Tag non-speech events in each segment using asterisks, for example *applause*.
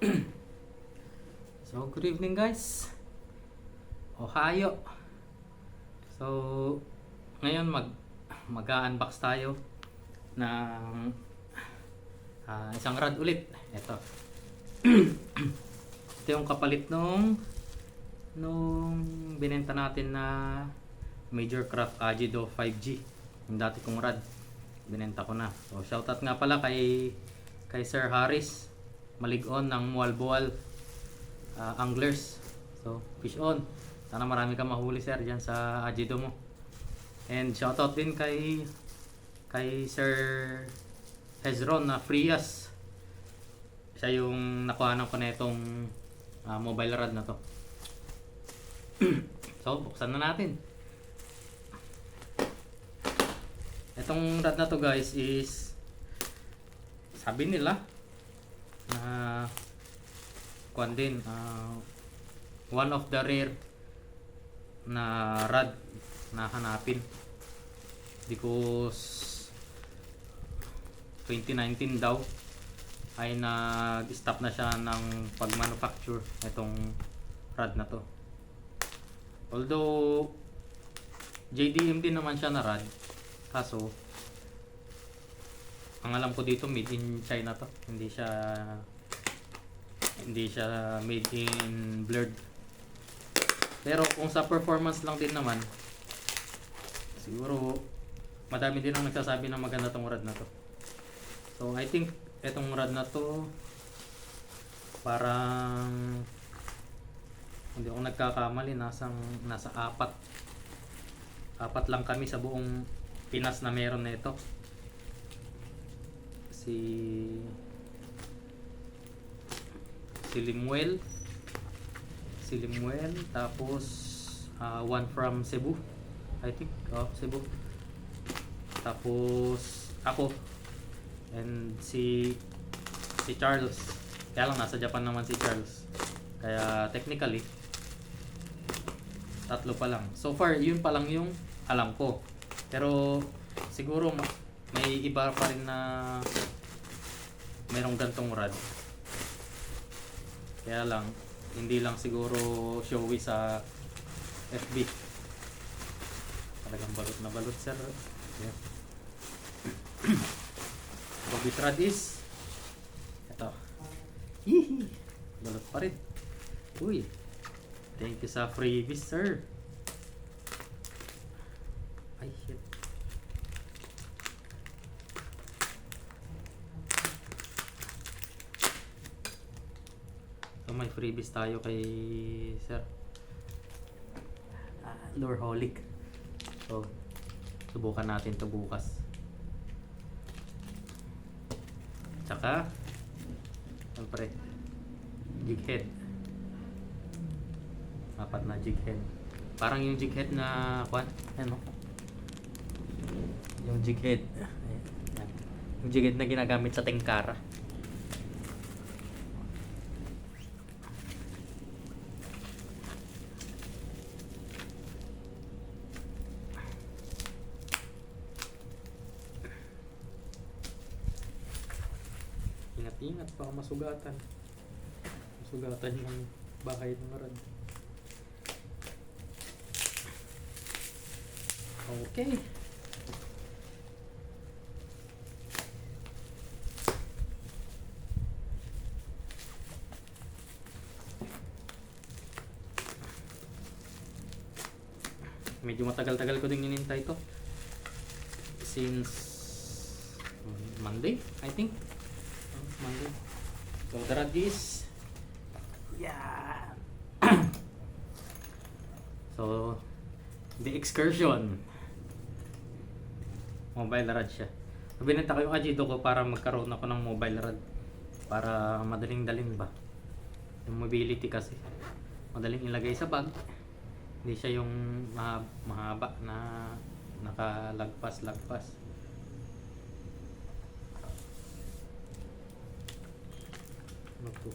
*clears throat* so, good evening guys. Ohio. So, ngayon mag mag-unbox tayo ng ah, isang rad ulit. Ito. *clears throat* Ito yung kapalit nung nung binenta natin na Major Craft Agido 5G. Yung dati kong rad. Binenta ko na. So, shoutout nga pala kay kay Sir Harris Maligon ng Mualboal ah, Anglers. So, fish on. Sana marami kang mahuli sir diyan sa Agido mo. And shoutout din kay kay Sir Hezron na Frias. Siya yung nakuhanan ko na ah, mobile rod na to. *clears throat* so, buksan na natin. Itong rod na to guys is sabi nila na kwan din ah, one of the rare na rod na hanapin. Because 2019 daw ay nag-stop na siya ng pag-manufacture itong rod na to. Although JDM din naman siya na rod kaso ang alam ko dito made in China to. Hindi siya hindi siya made in blurred. Pero kung sa performance lang din naman siguro madami din ang nagsasabi na maganda tong rod na to. So I think etong rod na to parang hindi ako nagkakamali nasang nasa apat. Apat lang kami sa buong Pinas na meron na ito si si Limuel. Si Limuel tapos ah, one from Cebu I think. Oh Cebu. Tapos ako. And si si Charles. Kaya lang nasa Japan naman si Charles. Kaya technically tatlo pa lang. So far yun pa lang yung alam ko. Pero siguro may iba pa rin na merong gantong rad kaya lang hindi lang siguro showy sa FB talagang balot na balot sir. Yeah. Bobby rad is ito balot pa rin. Uy. Thank you sa freebies sir ay shit Freebies tayo kay Sir. Ah, Loreholic. So, subukan natin to bukas. Tsaka, siyempre, jig head. Apat na jig head. Parang yung jig head na, kwan, ano? Yung jig head. Yung jig head na ginagamit sa tengkara. Masugatan. Masugatan yung bahay ng rad. Okay. Medyo matagal-tagal ko din inintay to. Since Monday, I think. Monday. So rod is yeah. *clears throat* so the excursion mobile rod siya. So, binenta ko yung Ajido ko para magkaroon ako ng mobile rod para madaling dalhin ba. Yung mobility kasi madaling ilagay sa bag. Hindi siya yung maha- mahaba na nakalagpas-lagpas. Ano?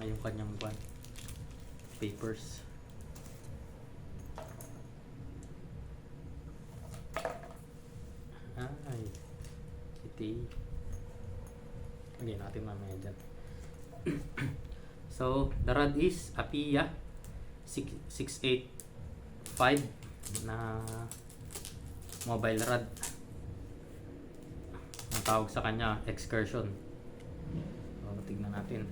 Ay, yung kanyang ban. Papers. Ay. Iti. Lagyan natin mamaya dyan. so, the rod is Apia 685 na mobile rod. Ang tawag sa kanya, excursion. So, tignan natin.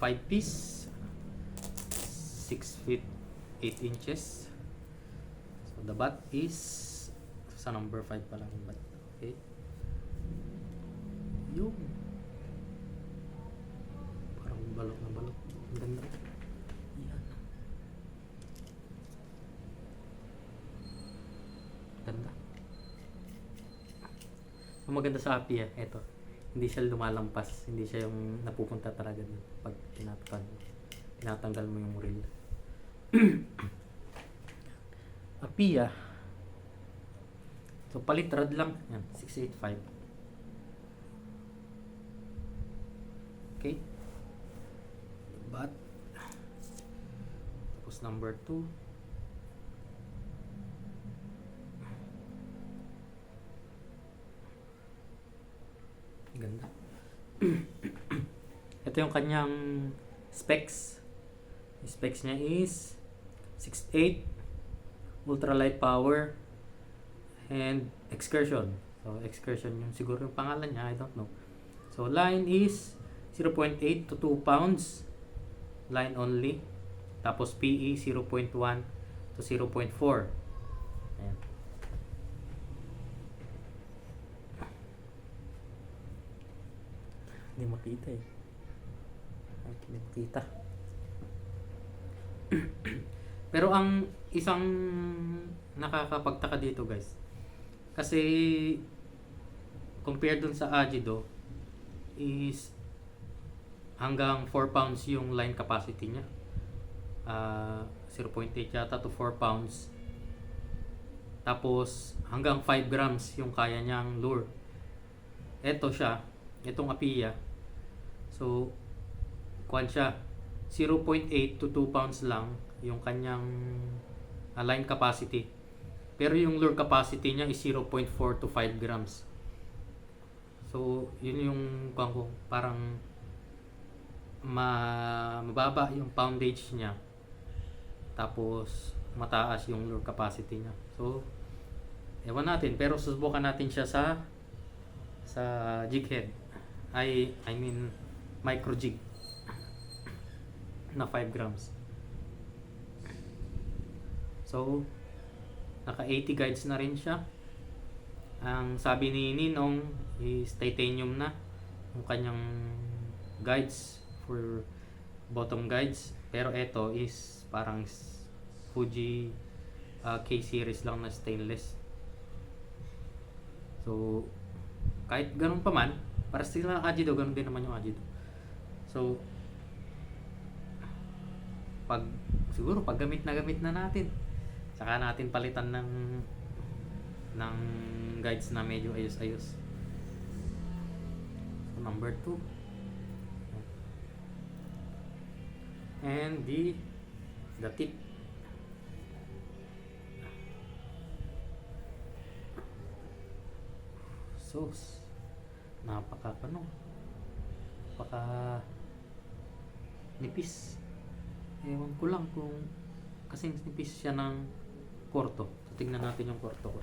5 piece, 6 feet 8 inches. So, the bat is sa number 5 pa lang yung bat. Okay. Yung parang balot na balot. Ang ganda. Yan. Ganda. Ang maganda sa api eh, eto. Hindi siya lumalampas. Hindi siya yung napupunta talaga dun pag tinatanggal. Tinatanggal mo yung reel. *clears throat* Apia. So palit rod lang. Yan, 685. Okay. But tapos number 2. Ganda. *clears throat* Ito yung kanyang specs. Yung specs niya is 6.8 ultralight power and excursion. So excursion yung siguro yung pangalan niya, I don't know. So line is 0.8 to 2 pounds. Line only. Tapos PE 0.1 to 0.4. Ayan. Hindi makita eh. Hindi makita. *clears throat* Pero ang isang nakakapagtaka dito guys, kasi compared dun sa Agido is hanggang 4 pounds yung line capacity niya. Ah, 0.8 yata to 4 pounds. Tapos hanggang 5 grams yung kaya niyang lure. Ito siya, itong Apia. So, kuan siya, 0.8 to 2 pounds lang yung kanyang uh, line capacity. Pero yung lure capacity niya is 0.4 to 5 grams. So, yun yung kuan ko, parang ma mababa yung poundage niya. Tapos mataas yung lure capacity niya. So, ewan natin pero susubukan natin siya sa sa jig head. I I mean micro jig na 5 grams. So, naka 80 guides na rin siya. Ang sabi ni Ninong is titanium na yung kanyang guides for bottom guides. Pero ito is parang Fuji uh, K series lang na stainless. So, kahit ganun pa man, para sila ng Ajido, ganun din naman yung Ajido. So, pag siguro pag gamit na gamit na natin saka natin palitan ng ng guides na medyo ayos-ayos. So number 2 and the the tip. Sus napaka ano napaka nipis Ewan ko lang kung kasi nipis siya ng korto. So, tingnan natin yung korto ko.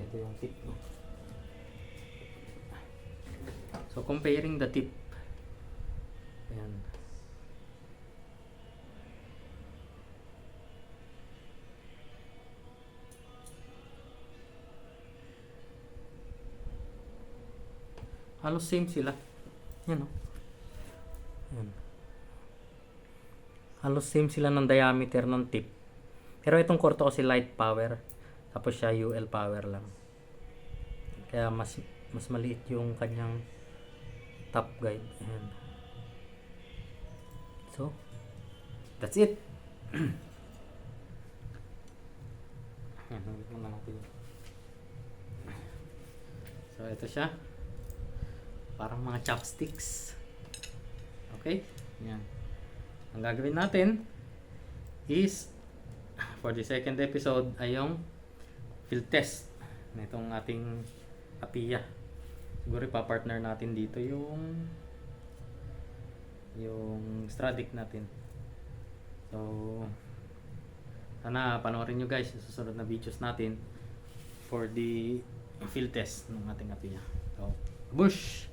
Ito yung tip. No? So, comparing the tip. Ayan. Halos same sila. Yan o. Yan. Halos same sila ng diameter ng tip. Pero itong korto kasi light power. Tapos siya UL power lang. Kaya mas mas maliit yung kanyang top guide. Ayan. So, that's it. *clears throat* So, ito siya. Parang mga chopsticks. Okay? Yan. Ang gagawin natin is for the second episode ay yung field test nitong ating apiya. Siguro ipapartner natin dito yung yung Stradic natin. So, sana panoorin nyo guys yung susunod na videos natin for the field test ng ating apiya. So, bush!